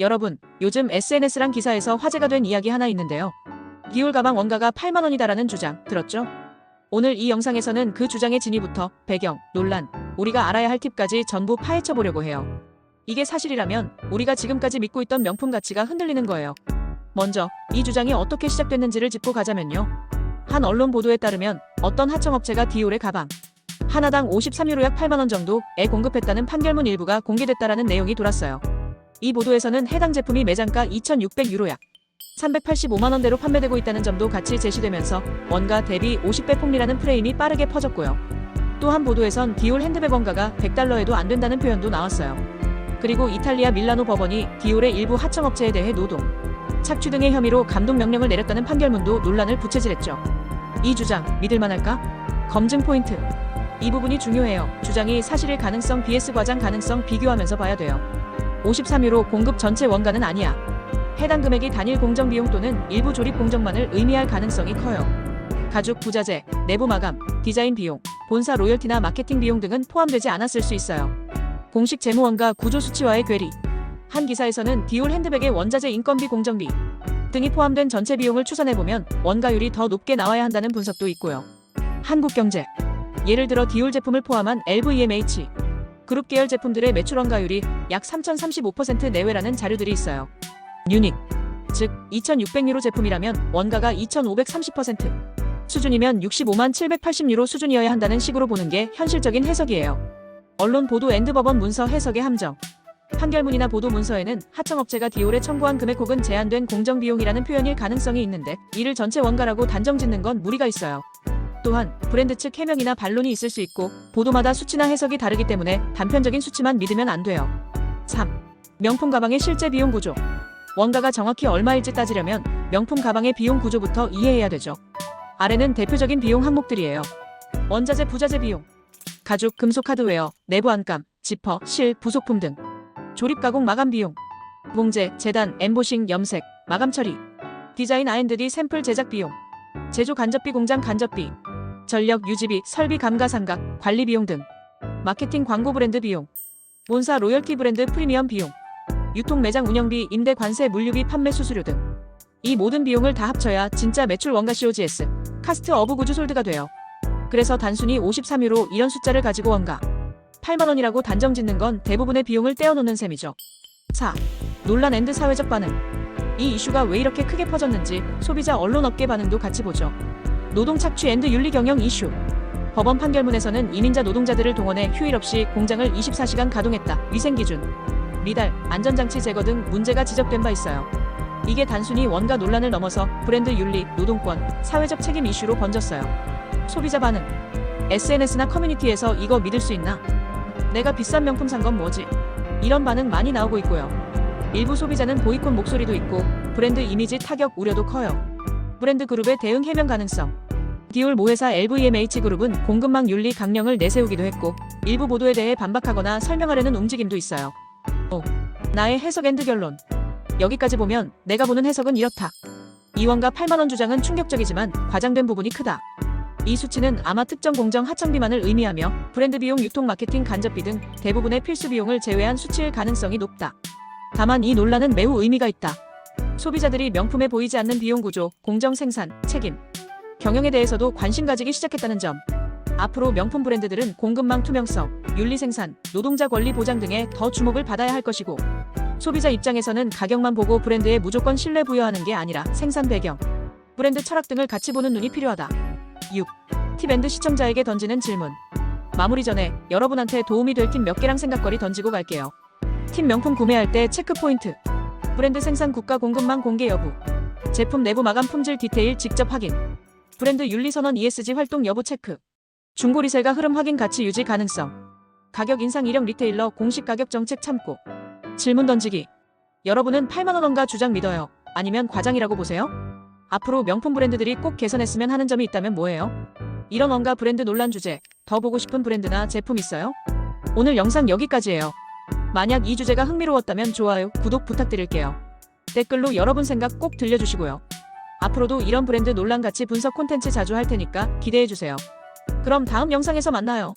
여러분, 요즘 SNS란 기사에서 화제가 된 이야기 하나 있는데요. 디올 가방 원가가 8만 원이다라는 주장 들었죠? 오늘 이 영상에서는 그 주장의 진위부터 배경, 논란, 우리가 알아야 할 팁까지 전부 파헤쳐 보려고 해요. 이게 사실이라면 우리가 지금까지 믿고 있던 명품 가치가 흔들리는 거예요. 먼저 이 주장이 어떻게 시작됐는지를 짚고 가자면요. 한 언론 보도에 따르면 어떤 하청업체가 디올의 가방 하나당 53유로 약 8만 원 정도에 공급했다는 판결문 일부가 공개됐다라는 내용이 돌았어요. 이 보도에서는 해당 제품이 매장가 2,600유로 약 385만 원대로 판매되고 있다는 점도 같이 제시되면서 원가 대비 50배 폭리라는 프레임이 빠르게 퍼졌고요. 또 한 보도에선 디올 핸드백 원가가 100달러에도 안 된다는 표현도 나왔어요. 그리고 이탈리아 밀라노 법원이 디올의 일부 하청업체에 대해 노동, 착취 등의 혐의로 감독 명령을 내렸다는 판결문도 논란을 부채질했죠. 이 주장 믿을만할까? 검증 포인트. 이 부분이 중요해요. 주장이 사실일 가능성 vs 과장 가능성 비교하면서 봐야 돼요. 53유로 공급 전체 원가는 아니야. 해당 금액이 단일 공정 비용 또는 일부 조립 공정만을 의미할 가능성이 커요. 가죽 부자재, 내부 마감, 디자인 비용, 본사 로열티나 마케팅 비용 등은 포함되지 않았을 수 있어요. 공식 재무 원가 구조 수치와의 괴리. 한 기사에서는 디올 핸드백의 원자재 인건비 공정비 등이 포함된 전체 비용을 추산해 보면 원가율이 더 높게 나와야 한다는 분석도 있고요. 한국경제 예를 들어 디올 제품을 포함한 LVMH 그룹 계열 제품들의 매출 원가율이 약 3,035% 내외라는 자료들이 있어요. 유닉 즉 2,600유로 제품이라면 원가가 2,530% 수준이면 65만 780유로 수준이어야 한다는 식으로 보는 게 현실적인 해석이에요. 언론 보도 앤드 법원 문서 해석의 함정 판결문이나 보도 문서에는 하청업체가 디올에 청구한 금액 혹은 제한된 공정 비용이라는 표현일 가능성이 있는데 이를 전체 원가라고 단정 짓는 건 무리가 있어요. 또한 브랜드 측 해명이나 반론이 있을 수 있고 보도마다 수치나 해석이 다르기 때문에 단편적인 수치만 믿으면 안 돼요. 3. 명품 가방의 실제 비용 구조. 원가가 정확히 얼마일지 따지려면 명품 가방의 비용 구조부터 이해해야 되죠. 아래는 대표적인 비용 항목들이에요. 원자재 부자재 비용. 가죽, 금속 하드웨어, 내부 안감, 지퍼, 실, 부속품 등. 조립 가공 마감 비용. 봉제, 재단, 엠보싱, 염색, 마감 처리. 디자인 R&D 샘플 제작 비용. 제조 간접비 공장 간접비. 전력 유지비, 설비 감가상각, 관리 비용 등. 마케팅 광고 브랜드 비용. 본사 로열티 브랜드 프리미엄 비용. 유통 매장 운영비, 임대 관세, 물류비, 판매 수수료 등. 이 모든 비용을 다 합쳐야 진짜 매출 원가 COGS, 카스트 어브 구조 솔드가 돼요. 그래서 단순히 53유로 이런 숫자를 가지고 원가 8만 원이라고 단정 짓는 건 대부분의 비용을 떼어놓는 셈이죠. 4. 논란 앤드 사회적 반응. 이 이슈가 왜 이렇게 크게 퍼졌는지 소비자 언론 업계 반응도 같이 보죠. 노동 착취 앤드 윤리 경영 이슈. 법원 판결문에서는 이민자 노동자들을 동원해 휴일 없이 공장을 24시간 가동했다. 위생 기준, 미달, 안전장치 제거 등 문제가 지적된 바 있어요. 이게 단순히 원가 논란을 넘어서 브랜드 윤리, 노동권, 사회적 책임 이슈로 번졌어요. 소비자 반응. SNS나 커뮤니티에서 이거 믿을 수 있나? 내가 비싼 명품 산 건 뭐지? 이런 반응 많이 나오고 있고요. 일부 소비자는 보이콧 목소리도 있고 브랜드 이미지 타격 우려도 커요. 브랜드 그룹의 대응 해명 가능성. 디올 모회사 LVMH 그룹은 공급망 윤리 강령을 내세우기도 했고 일부 보도에 대해 반박하거나 설명하려는 움직임도 있어요. 5. 나의 해석 앤드 결론. 여기까지 보면 내가 보는 해석은 이렇다. 이원가 8만원 주장은 충격적이지만 과장된 부분이 크다. 이 수치는 아마 특정 공정 하청비만을 의미하며 브랜드 비용, 유통, 마케팅, 간접비 등 대부분의 필수 비용을 제외한 수치일 가능성이 높다. 다만 이 논란은 매우 의미가 있다. 소비자들이 명품에 보이지 않는 비용 구조, 공정 생산, 책임, 경영에 대해서도 관심 가지기 시작했다는 점. 앞으로 명품 브랜드들은 공급망 투명성, 윤리 생산, 노동자 권리 보장 등에 더 주목을 받아야 할 것이고 소비자 입장에서는 가격만 보고 브랜드에 무조건 신뢰 부여하는 게 아니라 생산 배경, 브랜드 철학 등을 같이 보는 눈이 필요하다. 6. 팁앤드 시청자에게 던지는 질문. 마무리 전에 여러분한테 도움이 될 팁 몇 개랑 생각거리 던지고 갈게요. 팁 명품 구매할 때 체크 포인트. 브랜드 생산 국가 공급망 공개 여부. 제품 내부 마감 품질 디테일 직접 확인. 브랜드 윤리 선언 ESG 활동 여부 체크. 중고 리셀가 흐름 확인 가치 유지 가능성. 가격 인상 이력 리테일러 공식 가격 정책 참고. 질문 던지기. 여러분은 8만 원 원가 주장 믿어요? 아니면 과장이라고 보세요? 앞으로 명품 브랜드들이 꼭 개선했으면 하는 점이 있다면 뭐예요? 이런 원가 브랜드 논란 주제, 더 보고 싶은 브랜드나 제품 있어요? 오늘 영상 여기까지예요. 만약 이 주제가 흥미로웠다면 좋아요, 구독 부탁드릴게요. 댓글로 여러분 생각 꼭 들려주시고요. 앞으로도 이런 브랜드 논란 같이 분석 콘텐츠 자주 할 테니까 기대해주세요. 그럼 다음 영상에서 만나요.